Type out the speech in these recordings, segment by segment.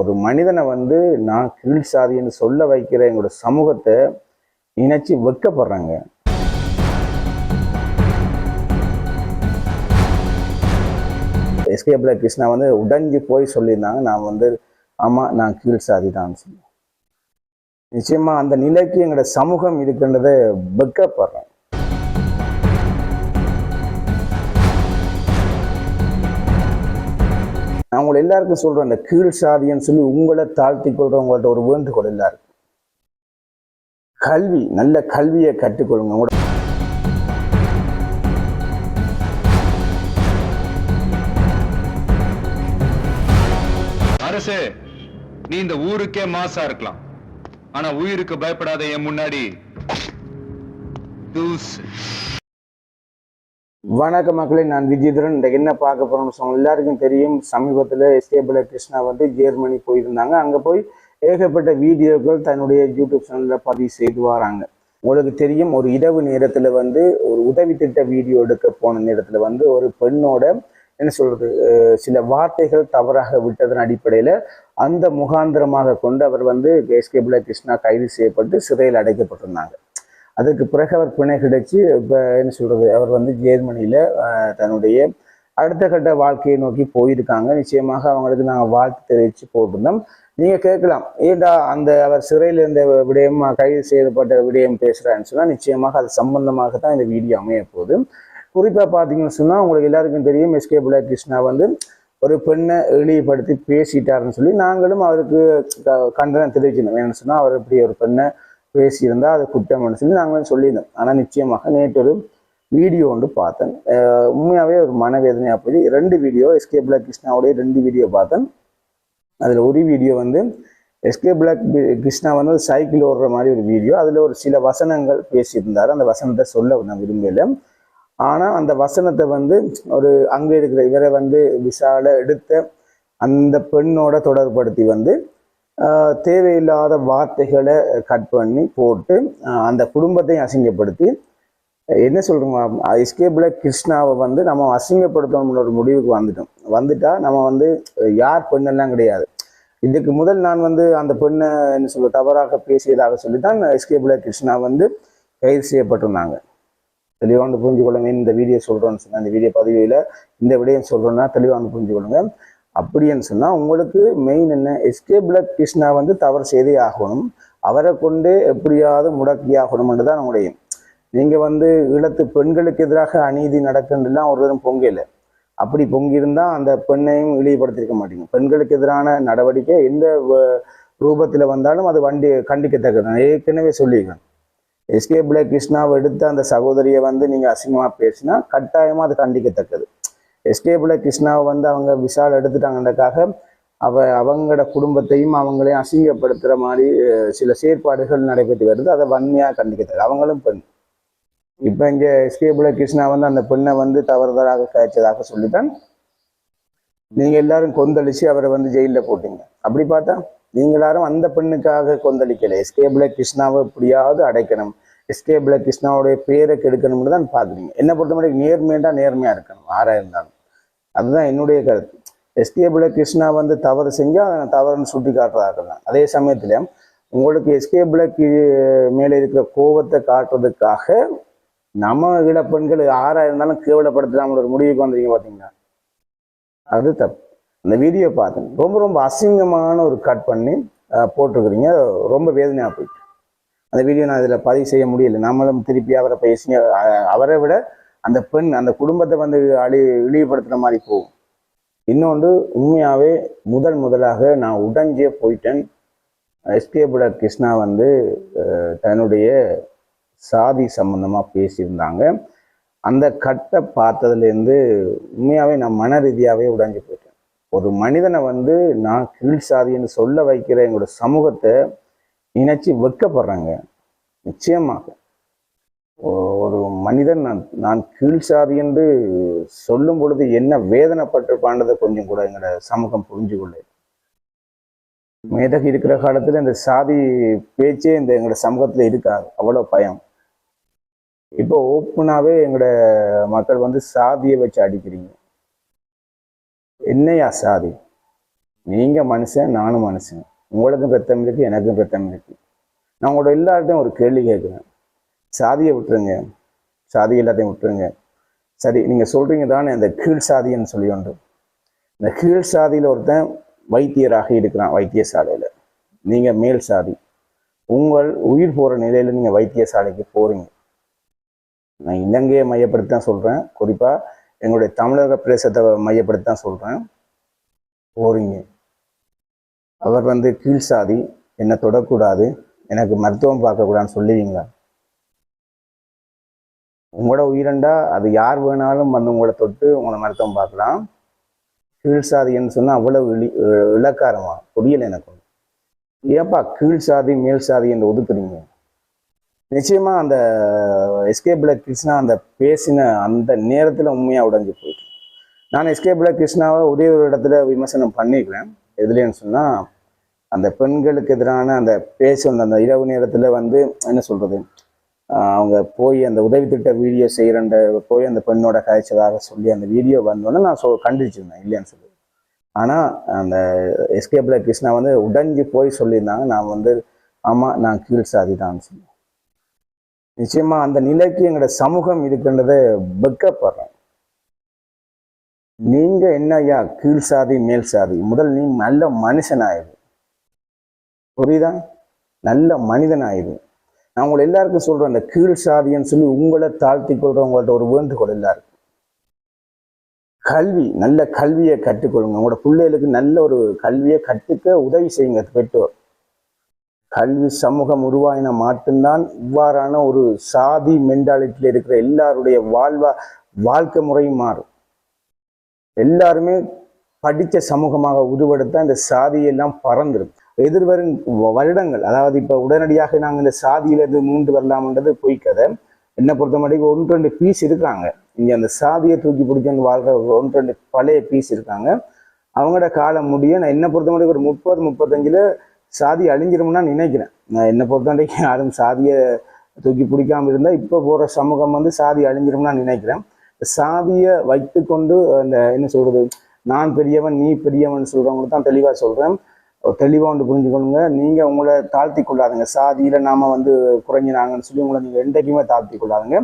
ஒரு மனிதனை வந்து நான் கீழ் சாதின்னு சொல்ல வைக்கிற எங்களோட சமூகத்தை நினைச்சு வெட்கப்படுறாங்க. எஸ்கேபிள் கிருஷ்ணா வந்து உடஞ்சி போய் சொல்லியிருந்தாங்க. நான் வந்து ஆமாம் நான் கீழ் சாதி தான் சொன்னேன். நிச்சயமாக அந்த நிலைக்கு எங்களோட சமூகம் இருக்குன்றதை வெட்கப்படுறேன் நான் உங்களை எல்லாருக்கும் சொல்றேன் அந்த கீழ் சாதின்னு சொல்லி உங்களை தாழ்த்தி கொள்றவங்கள்ட்ட ஒரு வேண்டுகோள் எல்லாருக்கும் கல்வி நல்ல கல்வியை கற்றுக்கொள்ளுங்க. உங்களோட அரசே நீ இந்த ஊருக்கே மாசா இருக்கலாம். ஆனா உயிருக்கு பயப்படாத என் முன்னாடி தூசு. வணக்க மக்களே நான் விஜயதரன். இந்த என்ன பார்க்க போறோம்னு சொன்னோம் எல்லாருக்கும் தெரியும் சமீபத்தில் எஸ்கேபிள் கிருஷ்ணா வந்து ஜெர்மனி போயிருந்தாங்க. அங்கே போய் ஏகப்பட்ட வீடியோக்கள் தன்னுடைய யூடியூப் சேனலில் பதிவு செய்து வராங்க. உங்களுக்கு தெரியும் ஒரு இரவு நேரத்தில் வந்து ஒரு உதவி திட்ட வீடியோ எடுக்க போன நேரத்தில் வந்து ஒரு பெண்ணோட என்ன சொல்றது சில வார்த்தைகள் தவறாக விட்டதன் அடிப்படையில் அந்த முகாந்திரமாக கொண்டு அவர் வந்து எஸ்கேபிள் கிருஷ்ணா கைது செய்யப்பட்டு சிறையில் அடைக்கப்பட்டிருந்தாங்க. அதுக்கு பிறகு அவர் பிணை கிடைச்சி இப்போ என்ன சொல்கிறது அவர் வந்து ஜெர்மனியில் தன்னுடைய அடுத்த கட்ட வாழ்க்கையை நோக்கி போயிருக்காங்க. நிச்சயமாக அவங்களுக்கு நாங்கள் வாழ்த்து தெரிவித்து போட்டிருந்தோம். நீங்கள் கேட்கலாம் ஏண்டா அந்த அவர் சிறையில் இருந்த விடயம் கைது செய்யப்பட்ட விடயம் பேசுகிறான்னு சொன்னால் நிச்சயமாக அது சம்பந்தமாக தான் இந்த வீடியோ அமைய போகுது. குறிப்பாக பார்த்தீங்கன்னு சொன்னால் உங்களுக்கு எல்லாருக்கும் தெரியும் எஸ்கே பிள்ளை கிருஷ்ணா வந்து ஒரு பெண்ணை இழிவுபடுத்தி பேசிட்டாருன்னு சொல்லி நாங்களும் அவருக்கு க- கண்டனம் தெரிவிச்சிருந்தோம். ஏன்னு சொன்னால் அவர் இப்படி ஒரு பெண்ணை பேசியிருந்தால் அது குற்றம்னு சொல்லி நாங்களும் சொல்லியிருந்தோம். ஆனால் நிச்சயமாக நேற்று ஒரு வீடியோ ஒன்று பார்த்தேன். உண்மையாகவே ஒரு மனவேதனையாக போய் ரெண்டு வீடியோ எஸ்கே பிளாக் கிருஷ்ணாவுடைய ரெண்டு வீடியோ பார்த்தேன். அதில் ஒரு வீடியோ வந்து எஸ்கே பிளாக் கிருஷ்ணா வந்து ஒரு சைக்கிள் ஓடுற மாதிரி ஒரு வீடியோ. அதில் ஒரு சில வசனங்கள் பேசியிருந்தார். அந்த வசனத்தை சொல்ல நான் விரும்பல ஆனால் அந்த வசனத்தை வந்து ஒரு அங்கே இருக்கிற இவரை வந்து விசால எடுத்த அந்த பெண்ணோட தொடர்படுத்தி வந்து தேவையில்லாத வார்த்தைகளை கட் பண்ணி போட்டு அந்த குடும்பத்தையும் அசிங்கப்படுத்தி என்ன சொல்றோம் எஸ்கேபிள் கிருஷ்ணாவை வந்து நம்ம அசிங்கப்படுத்தணும்னு ஒரு முடிவுக்கு வந்துட்டோம். வந்துட்டா நம்ம வந்து யார் பெண்ணெல்லாம் கிடையாது. இதுக்கு முதல் நான் வந்து அந்த பெண்ணை என்ன சொல்ல தவறாக பேசியதாக சொல்லி தான் எஸ்கேபிள் கிருஷ்ணா வந்து கைது செய்யப்பட்டிருந்தாங்க. தெளிவாக வந்து புரிஞ்சுக்கொள்ளுங்க இந்த வீடியோ சொல்கிறோன்னு சொன்னால் இந்த வீடியோ பதிவில் இந்த விடயம் சொல்கிறோன்னா தெளிவாக வந்து புரிஞ்சுக்கொள்ளுங்க. அப்படின்னு சொன்னால் உங்களுக்கு மெயின் என்ன? எஸ்கே கிருஷ்ணா வந்து தவறு செய்தே ஆகணும். அவரை கொண்டு எப்படியாவது முடக்கி ஆகணும்னு தான் நம்முடைய நீங்கள் வந்து ஈழத்து பெண்களுக்கு எதிராக அநீதி நடக்குன்றலாம் ஒரு தரம் பொங்கலை. அப்படி பொங்கியிருந்தால் அந்த பெண்ணையும் இழிவுபடுத்தியிருக்க மாட்டீங்க. பெண்களுக்கு எதிரான நடவடிக்கை எந்த ரூபத்தில் வந்தாலும் அது வண்டி கண்டிக்கத்தக்கது நான் ஏற்கனவே சொல்லியிருக்கேன். எஸ்கே பிளே கிருஷ்ணாவை எடுத்த அந்த சகோதரியை வந்து நீங்கள் அசிங்கமாக பேசினா கட்டாயமாக அது கண்டிக்கத்தக்கது. எஸ்கே கிருஷ்ணாவை வந்து அவங்க விசால் எடுத்துட்டாங்கன்றக்காக அவ அவங்களோட குடும்பத்தையும் அவங்களையும் அசிங்கப்படுத்துகிற மாதிரி சில செயற்பாடுகள் நடைபெற்று வருது. அதை வன்மையாக கண்டிக்கிறது. அவங்களும் பெண். இப்போ இங்கே எஸ்கே கிருஷ்ணா வந்து அந்த பெண்ணை வந்து தவறுதலாக கழிச்சதாக சொல்லித்தான் நீங்கள் எல்லாரும் கொந்தளிச்சு அவரை வந்து ஜெயிலில் போட்டீங்க. அப்படி பார்த்தா நீங்கள் எல்லாரும் அந்த பெண்ணுக்காக கொந்தளிக்கலை. எஸ்கேபில் கிருஷ்ணாவை எப்படியாவது அடைக்கணும். எஸ்கேபில் கிருஷ்ணாவுடைய பேரை கெடுக்கணும்னு தான் பார்க்குறீங்க. என்னை பொறுத்த நேர்மையாக நேர்மையாக இருக்கணும். ஆராயிருந்தாலும் இருந்தாலும். அதுதான் என்னுடைய கருத்து. எஸ்கே பிளக் கிருஷ்ணா வந்து தவறு செஞ்சால் அதை நான் தவறுன்னு சுட்டி காட்டுறதாக அதே சமயத்தில் உங்களுக்கு எஸ்கே பிளக் மேலே இருக்கிற கோபத்தை காட்டுறதுக்காக நம்ம இளப்பெண்கள் ஆறாக இருந்தாலும் கேவலப்படுத்தலாம்னு ஒரு முடிவுக்கு வந்தீங்க பார்த்தீங்கன்னா அது தப்பு. அந்த வீடியோ பார்த்தேன் ரொம்ப ரொம்ப அசிங்கமான ஒரு கட் பண்ணி போட்டிருக்கிறீங்க. ரொம்ப வேதனையாக போயிட்டு. அந்த வீடியோ நான் இதில் பதிவு செய்ய முடியல. நம்மளும் திருப்பி அவரை பேசி அவரை விட அந்த பெண் அந்த குடும்பத்தை வந்து அழி இழிவுபடுத்துகிற மாதிரி போகும். இன்னொன்று உண்மையாகவே முதல் முதலாக நான் உடஞ்சே போயிட்டேன். எஸ்கே புட கிருஷ்ணா வந்து தன்னுடைய சாதி சம்பந்தமாக பேசியிருந்தாங்க. அந்த கட்டை பார்த்ததுலேருந்து உண்மையாகவே நான் மன ரீதியாகவே உடைஞ்சு போயிட்டேன். ஒரு மனிதனை வந்து நான் கீழ் சாதின்னு சொல்ல வைக்கிற எங்களோட சமூகத்தை நினைச்சு வெட்கப்படுறாங்க. நிச்சயமாக. ஒரு மனிதன் நான் நான் கீழ் சாதி என்று சொல்லும் பொழுது என்ன வேதனைப்பட்டிருப்பான்றதை கொஞ்சம் கூட எங்களோட சமூகம் புரிஞ்சுக்கொள்ள மேதகு இருக்கிற காலத்தில் இந்த சாதி பேச்சே இந்த எங்களோட சமூகத்தில் இருக்காது. அவ்வளோ பயம். இப்போ ஓப்பனாகவே எங்களோட மக்கள் வந்து சாதியை வச்சு அடிக்கிறீங்க. என்னையா சாதி? நீங்கள் மனுஷன் நானும் மனுஷன். உங்களுக்கும் பெத்தம் இருக்குது எனக்கும் ரத்தம் இருக்குது நான் உங்களோட எல்லார்ட்டையும் ஒரு கேள்வி கேட்குறேன். சாதியை விட்டுருங்க. சாதி எல்லாத்தையும் விட்டுருங்க. சரி நீங்கள் சொல்கிறீங்க தானே அந்த கீழ் சாதின்னு சொல்லி ஒன்று. இந்த கீழ் சாதியில் ஒருத்தன் வைத்தியராக இருக்கிறான் வைத்தியசாலையில. நீங்கள் மேல் சாதி. உங்கள் உயிர் போகிற நிலையில் நீங்கள் வைத்தியசாலைக்கு போகிறீங்க நான் இலங்கையை மையப்படுத்தி தான் சொல்கிறேன் குறிப்பாக எங்களுடைய தமிழக பிரதேசத்தை மையப்படுத்தி தான் சொல்கிறேன் போகிறீங்க அவர் வந்து கீழ் சாதி என்னை தொடக்கூடாது எனக்கு மருத்துவம் பார்க்கக்கூடாதுன்னு சொல்லுவீங்களா? உங்களோட உயிரண்டா அது யார் வேணாலும் வந்து உங்களை தொட்டு உங்களை மருத்துவம் பார்க்கலாம். கீழ் சாதின்னு சொன்னால் அவ்வளவு இழி இலக்காரமா புரியலை எனக்கு. ஏப்பா கீழ் சாதி மேல் சாதி என்று ஒதுக்குறீங்க? நிச்சயமா அந்த எஸ்கே பிளக் கிருஷ்ணா அந்த பேசின அந்த நேரத்தில் உண்மையாக உடஞ்சி போயிட்டு. நான் எஸ்கே பிளக் கிருஷ்ணாவை ஒரே ஒரு இடத்துல விமர்சனம் பண்ணிக்கிறேன். எதுலேன்னு சொன்னால் அந்த பெண்களுக்கு எதிரான அந்த பேச வந்த அந்த இரவு நேரத்தில் வந்து என்ன சொல்கிறது அவங்க போய் அந்த உதவி திட்ட வீடியோ செய்கிறன்ற போய் அந்த பெண்ணோட காய்ச்சதாக சொல்லி அந்த வீடியோ வந்தோடனே நான் சொ கண்டிச்சிருந்தேன் இல்லைன்னு சொல்லி. ஆனால் அந்த எஸ்கேப்ல கிருஷ்ணா வந்து உடஞ்சி போய் சொல்லியிருந்தாங்க நான் வந்து ஆமாம் நான் கீழ் சாதி தான் சொல்லி. நிச்சயமா அந்த நிலைக்கு எங்களோட சமூகம் இருக்குன்றதை வெக்கப்படுறேன் நீங்க என்ன ஐயா கீழ் சாதி மேல் சாதி முதல் நீ நல்ல மனுஷனாயிரு. புரியுதா? நல்ல மனிதனாயிரு. நான் உங்களை எல்லாருக்கும் சொல்கிறேன் அந்த கீழ் சாதின்னு சொல்லி உங்களை தாழ்த்தி கொள்றவங்கள்ட்ட ஒரு வேண்டுகோள் எல்லாருக்கும். கல்வி நல்ல கல்வியை கற்றுக்கொள்ளுங்க. உங்களோட பிள்ளைகளுக்கு நல்ல ஒரு கல்வியை கற்றுக்க உதவி செய்யுங்க பெற்றோர். கல்வி சமூகம் உருவாயின மட்டும்தான் இவ்வாறான ஒரு சாதி மென்டாலிட்டியில் இருக்கிற எல்லாருடைய வாழ்வா வாழ்க்கை முறையும் மாறும். எல்லாருமே படித்த சமூகமாக உருவெடுத்தால் இந்த சாதியெல்லாம் பறந்துடும் எதிர்வரும் வருடங்கள். அதாவது இப்போ உடனடியாக நாங்கள் இந்த சாதியிலிருந்து மீண்டு வரலாம்ன்றது பொய்க்கதை என்னை பொறுத்த ஒன்று ரெண்டு பீஸ் இருக்காங்க. இங்கே அந்த சாதியை தூக்கி பிடிச்சவங்க வாழ்கிற ஒன்று ரெண்டு பழைய பீஸ் இருக்காங்க. அவங்களோட காலம் முடிய நான் என்னை பொறுத்த ஒரு முப்பது முப்பத்தஞ்சில் சாதி அழிஞ்சிரும்னு நினைக்கிறேன். நான் என்னை பொறுத்தமட்டிக்கு யாரும் சாதியை தூக்கி பிடிக்காமல் இருந்தால் இப்போ போகிற சமூகம் வந்து சாதி அழிஞ்சிரும்னு நினைக்கிறேன். சாதியை வைத்துக்கொண்டு அந்த என்ன சொல்கிறது நான் பெரியவன் நீ பெரியவன் சொல்கிறவங்களுக்கு தான் தெளிவாக சொல்கிறேன் தெளிவாக வந்து புரிஞ்சுக்கணுங்க. நீங்கள் உங்களை தாழ்த்தி கொள்ளாதுங்க சாதியில் நாம வந்து குறைஞ்சினாங்கன்னு சொல்லி உங்களை நீங்கள் என்றைக்குமே தாழ்த்தி கொள்ளாதுங்க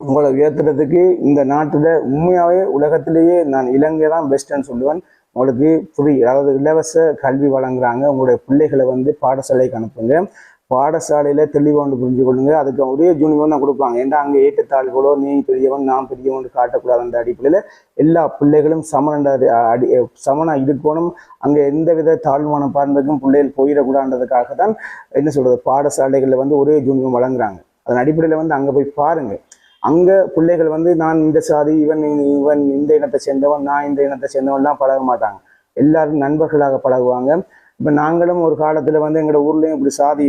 உங்களை உயர்த்துறதுக்கு இந்த நாட்டில் உண்மையாகவே உலகத்திலேயே நான் இலங்கை தான் பெஸ்ட்டுன்னு சொல்லுவேன். உங்களுக்கு ஃப்ரீ அதாவது இலவச கல்வி வழங்குறாங்க. உங்களுடைய பிள்ளைகளை வந்து பாடசாலைக்கு அனுப்புங்க. பாடசாலையில் தெளிவாக ஒன்று புரிஞ்சு கொள்ளுங்க. அதுக்கு ஒரே ஜூனியர் தான் கொடுப்பாங்க. ஏன்னா அங்கே ஏற்றத்தாழ்களோ நீ பெரியவன் நான் பெரியவன் காட்டக்கூடாது அந்த அடிப்படையில். எல்லா பிள்ளைகளும் சமன அடி சமனாக இருக்கணும் அங்கே எந்த வித தாழ்வான பார்ந்ததுக்கும் பிள்ளைகள் போயிடக்கூடாதுன்றதுக்காக தான் என்ன சொல்கிறது பாடசாலைகளில் வந்து ஒரே ஜூனியர் வழங்குறாங்க. அதன் அடிப்படையில் வந்து அங்கே போய் பாருங்கள் அங்கே பிள்ளைகள் வந்து நான் இந்த சாதி இவன் இவன் இந்த இனத்தை சேர்ந்தவன் நான் இந்த இனத்தை சேர்ந்தவன்லாம் பழக மாட்டாங்க. எல்லாரும் நண்பர்களாக பழகுவாங்க. இப்போ நாங்களும் ஒரு காலத்தில் வந்து எங்களோட ஊர்லேயும் இப்படி சாதி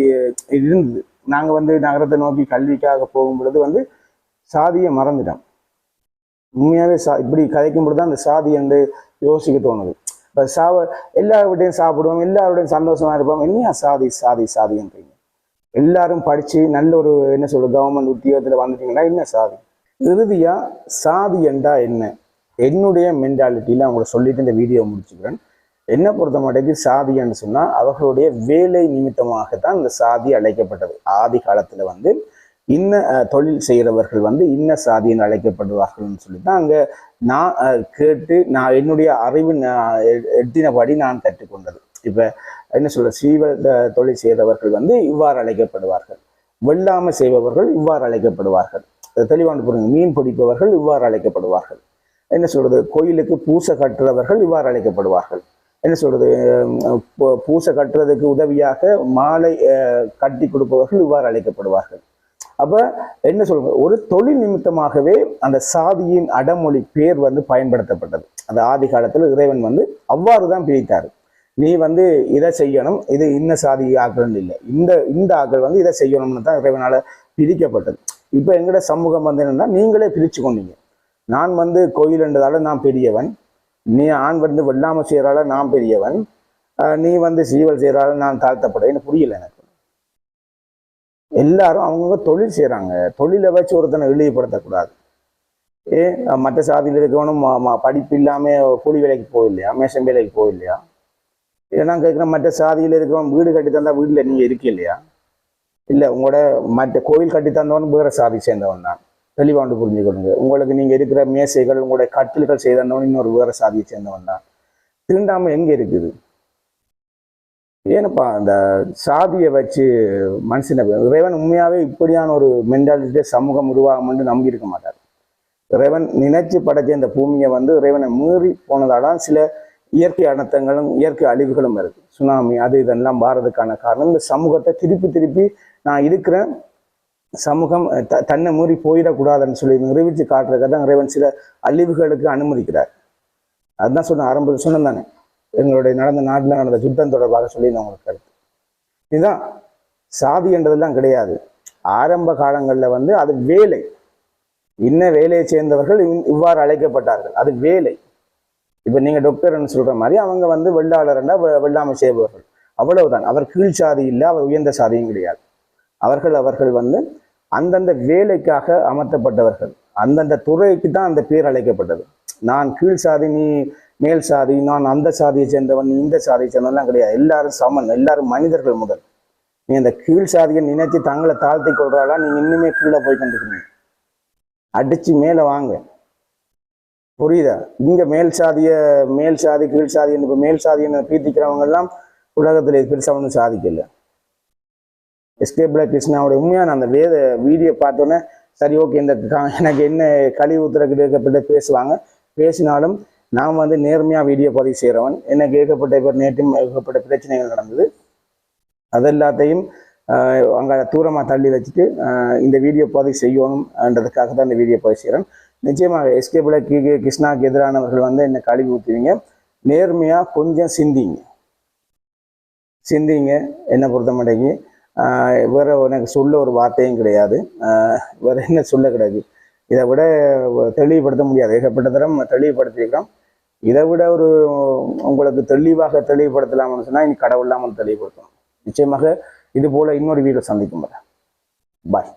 இருந்தது. நாங்கள் வந்து நகரத்தை நோக்கி கல்விக்காக போகும் பொழுது வந்து சாதியை மறந்துட்டோம். உண்மையாகவே சா இப்படி கதைக்கும் பொழுது தான் அந்த சாதி என்று யோசிக்க தோணுது. இப்போ சாவ எல்லார்கிட்டையும் சாப்பிடுவோம் எல்லாருடையும் சந்தோஷமாக இருப்போம். என்னையா சாதி சாதி சாதின்றீங்க? எல்லாரும் படித்து நல்ல ஒரு என்ன சொல்கிறது கவர்மெண்ட் உத்தியோகத்தில் வந்துட்டீங்கன்னா என்ன சாதி? இறுதியாக சாதி என்றா என்ன? என்னுடைய மென்டாலிட்டியில் அவங்கள சொல்லிட்டு இந்த வீடியோ முடிச்சுக்கிறேன். என்ன பொறுத்த மாட்டேங்குது சாதி சொன்னால் அவர்களுடைய வேலை நிமித்தமாகத்தான் இந்த சாதி அழைக்கப்பட்டது. ஆதி காலத்தில் வந்து இன்ன தொழில் செய்கிறவர்கள் வந்து இன்ன சாதின்னு அழைக்கப்படுவார்கள்னு சொல்லி தான் அங்கே நான் கேட்டு நான் என்னுடைய அறிவு நான் எட்டினபடி நான் கற்றுக்கொண்டது. இப்போ என்ன சொல்ற சீவ தொழில் செய்தவர்கள் வந்து இவ்வாறு அழைக்கப்படுவார்கள். வெள்ளாமை செய்பவர்கள் இவ்வாறு அழைக்கப்படுவார்கள். தெளிவான புரியுங்க மீன் பிடிப்பவர்கள் இவ்வாறு அழைக்கப்படுவார்கள். என்ன சொல்றது கோயிலுக்கு பூசை கட்டுறவர்கள் இவ்வாறு அழைக்கப்படுவார்கள். என்ன சொல்றது பூ- பூசை கட்டுறதுக்கு உதவியாக மாலை கட்டி கொடுப்பவர்கள் இவ்வாறு அழைக்கப்படுவார்கள். அப்ப என்ன சொல்றது ஒரு தொழில் நிமித்தமாகவே அந்த சாதியின் அடமொழி பேர் வந்து பயன்படுத்தப்பட்டது. அந்த ஆதி காலத்தில் இறைவன் வந்து அவ்வாறு தான் பிரித்தார். நீ வந்து இதை செய்யணும் இது இன்ன சாதி ஆக்கணும் இல்லை. இந்த இந்த ஆக்கள் வந்து இதை செய்யணும்னு தான் இறைவனால பிரிக்கப்பட்டது. இப்போ எங்கட சமூகம் வந்து என்னன்னா நீங்களே பிரிச்சு கொண்டீங்க. நான் வந்து கோயில்ன்றதால நான் பெரியவன். நீ ஆண் வந்து வெள்ளாமை செய்யறால நான் பெரியவன். ஆஹ் நீ வந்து சீவல் செய்யறால நான் தாழ்த்தப்படுறேன்னு எனக்கு புரியல எனக்கு. எல்லாரும் அவங்கவுங்க தொழில் செய்றாங்க. தொழிலை வச்சு ஒருத்தனை இழிவுபடுத்தக்கூடாது ஏ மற்ற சாதியில் இருக்கவனும் படிப்பு இல்லாமல் கூலி வேலைக்கு போகலையா? மேஷன் வேலைக்கு போகலையா? ஏன்னா நான் மற்ற சாதியில் இருக்கவன் வீடு கட்டி தந்தா வீட்டில் நீங்கள் இருக்கலையா இல்லை உங்களோட மற்ற கோயில் கட்டி தந்தவன் வேறு சாதி சேர்ந்தவன் தான். தெளிவாண்டு புரிஞ்சுக்கணுங்க. உங்களுக்கு நீங்கள் இருக்கிற மேசைகள் உங்களுடைய கட்டில்கள் செய்தவன் இன்னொரு வேறு சாதியை சேர்ந்தவன் தான். திருண்டாமல் எங்கே இருக்குது? ஏனப்பா அந்த சாதியை வச்சு மனுஷனை இறைவன் உண்மையாகவே இப்படியான ஒரு மென்டாலிட்டியை சமூகம் உருவாகும்னு நம்பி இருக்க மாட்டார். இறைவன் நினைச்சு படைச்ச இந்த பூமியை வந்து இறைவனை மீறி போனதால சில இயற்கை அனர்த்தங்களும் இயற்கை அழிவுகளும் இருக்குது சுனாமி அது இதெல்லாம் வாரதுக்கான காரணம். இந்த சமூகத்தை திருப்பி திருப்பி நான் இருக்கிறேன். சமூகம் த- தன்னை மூறி போயிடக்கூடாதுன்னு சொல்லி நிரூபித்து காட்டுறதுக்காக தான் இறைவன் சில அழிவுகளுக்கு அனுமதிக்கிறார். அதுதான் சொன்ன ஆரம்ப சொன்னேன் தானே. எங்களுடைய நடந்த நாட்டில் நடந்த யுத்தம் தொடர்பாக சொல்லி நான் உங்களுக்கு கருத்து. இதுதான். சாதி என்றதெல்லாம் கிடையாது. ஆரம்ப காலங்களில் வந்து அது வேலை. இன்ன வேலையை சேர்ந்தவர்கள் இவ்- இவ்வாறு அழைக்கப்பட்டார்கள். அது வேலை. இப்போ நீங்கள் டாக்டர்னு சொல்கிற மாதிரி அவங்க வந்து வெள்ளாளர்னா வெள்ளாமை செய்பவர்கள். அவ்வளவுதான். அவர் கீழ் சாதி இல்லை அவர் உயர்ந்த சாதியும் கிடையாது. அவர்கள் அவர்கள் வந்து அந்தந்த வேலைக்காக அமர்த்தப்பட்டவர்கள் அந்தந்த துறைக்கு தான் அந்த பேர் அழைக்கப்பட்டது. நான் கீழ் சாதி நீ மேல் சாதி நான் அந்த சாதியை சேர்ந்தவன் நீ இந்த சாதியை சேர்ந்தவன்லாம் கிடையாது. எல்லாரும் சமன் எல்லாரும் மனிதர்கள் முதல். நீ அந்த கீழ் சாதியை நினைச்சு தங்களை தாழ்த்தி கொள்றாளா? நீ இன்னுமே கீழே போய் கொண்டிருக்கீங்க. அடிச்சு மேலே வாங்க. புரியுதா? இங்க மேல் சாதிய மேல் சாதி கீழ் சாதி இப்போ மேல் சாதியை பீத்திக்கிறவங்க எல்லாம் உலகத்தில் பெருசாக ஒன்றும் சாதிக்கல. எஸ்கே பிளாக் கிருஷ்ணாவோட உண்மையான அந்த வேத வீடியோ பார்த்தோன்னே சரி ஓகே இந்த எனக்கு என்ன கழிவு ஊத்துறதுக்கு கேட்கப்பட்ட பேசுவாங்க. பேசினாலும் நான் வந்து நேர்மையாக வீடியோ பதிவு செய்கிறவன் எனக்கு ஏகப்பட்ட பேர் நேற்றும் ஏகப்பட்ட பிரச்சனைகள் நடந்தது. அது எல்லாத்தையும் அங்கே தூரமாக தள்ளி வச்சுட்டு இந்த வீடியோ பதிவு செய்யணும்ன்றதுக்காக தான் இந்த வீடியோ பதிவு செய்கிறேன் நிச்சயமாக எஸ்கே கே கிருஷ்ணாவுக்கு எதிரானவர்கள் வந்து என்ன கழிவு ஊற்றுவீங்க நேர்மையாக கொஞ்சம் சிந்திங்க. சிந்திங்க என்னை பொறுத்த மாட்டேங்கி வேறு எனக்கு சொல்ல ஒரு வார்த்தையும் கிடையாது. ஆஹ் வேற என்ன சொல்ல கிடையாது. இதை விட தெளிவுபடுத்த முடியாது. ஏகப்பட்ட தரம் தெளிவுபடுத்தியிருக்கோம் இதை விட ஒரு உங்களுக்கு தெளிவாக தெளிவுபடுத்தலாம்னு சொன்னால் இனி கடவுள் இல்லாமல் தெளிவுபடுத்தணும். நிச்சயமாக இது போல் இன்னொரு வீடியோ சந்திக்கும் பாய்